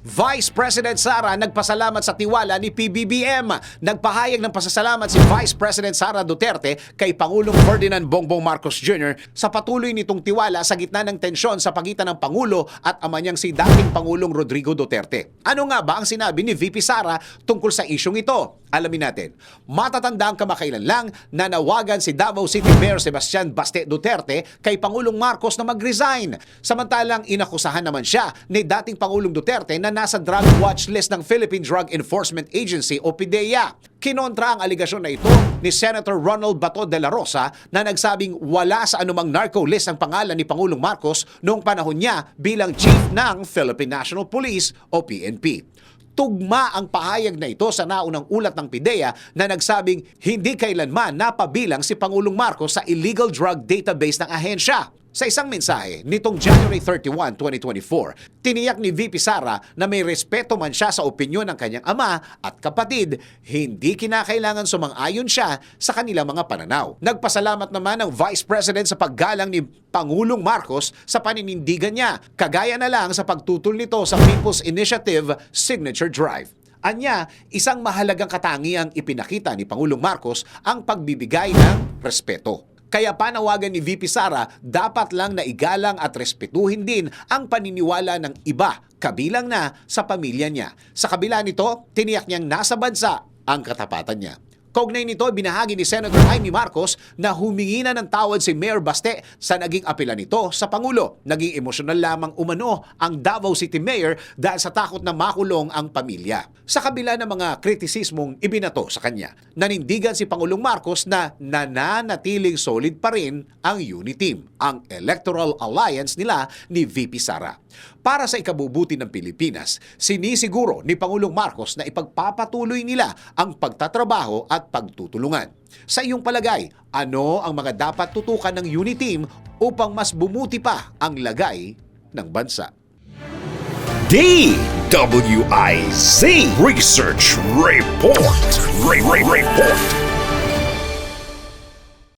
Vice President Sara nagpasalamat sa tiwala ni PBBM. Nagpahayag ng pasasalamat si Vice President Sara Duterte kay Pangulong Ferdinand Bongbong Marcos Jr. sa patuloy nitong tiwala sa gitna ng tensyon sa pagitan ng Pangulo at ama niyang si dating Pangulong Rodrigo Duterte. Ano nga ba ang sinabi ni VP Sara tungkol sa isyong ito? Alamin natin. Matatanda ang kamakailan lang na nawagan si Davao City Mayor Sebastian Baste Duterte kay Pangulong Marcos na mag-resign. Samantalang inakusahan naman siya ni dating Pangulong Duterte na nasa drug watch list ng Philippine Drug Enforcement Agency o PDEA. Kinontra ang aligasyon na ito ni Senator Ronald Bato de la Rosa na nagsabing wala sa anumang narco list ang pangalan ni Pangulong Marcos noong panahon niya bilang chief ng Philippine National Police o PNP. Tugma ang pahayag na ito sa naunang ulat ng PIDEA na nagsabing hindi kailanman napabilang si Pangulong Marcos sa illegal drug database ng ahensya. Sa isang mensahe nitong January 31, 2024, tiniyak ni VP Sara na may respeto man siya sa opinyon ng kanyang ama at kapatid, hindi kinakailangan sumang-ayon siya sa kanilang mga pananaw. Nagpasalamat naman ang Vice President sa paggalang ni Pangulong Marcos sa paninindigan niya, kagaya na lang sa pagtutol nito sa People's Initiative Signature Drive. Anya, isang mahalagang katangiang ipinakita ni Pangulong Marcos ang pagbibigay ng respeto. Kaya panawagan ni VP Sara, dapat lang na igalang at respetuhin din ang paniniwala ng iba, kabilang na sa pamilya niya. Sa kabila nito, tiniyak niyang nasa bansa ang katapatan niya. Kaugnay nito, binahagi ni Senator Jaime Marcos na humingi na ng tawad si Mayor Baste sa naging apela nito sa Pangulo. Naging emosyonal lamang umano ang Davao City Mayor dahil sa takot na makulong ang pamilya. Sa kabila ng mga kritisismong ibinato sa kanya, nanindigan si Pangulong Marcos na nananatiling solid pa rin ang Uniteam, ang electoral alliance nila ni VP Sara. Para sa ikabubuti ng Pilipinas, sinisiguro ni Pangulong Marcos na ipagpapatuloy nila ang pagtatrabaho at pagtutulungan. Sa iyong palagay, ano ang mga dapat tutukan ng Uniteam upang mas bumuti pa ang lagay ng bansa? DWIZ Research Report. Re- Re- Report.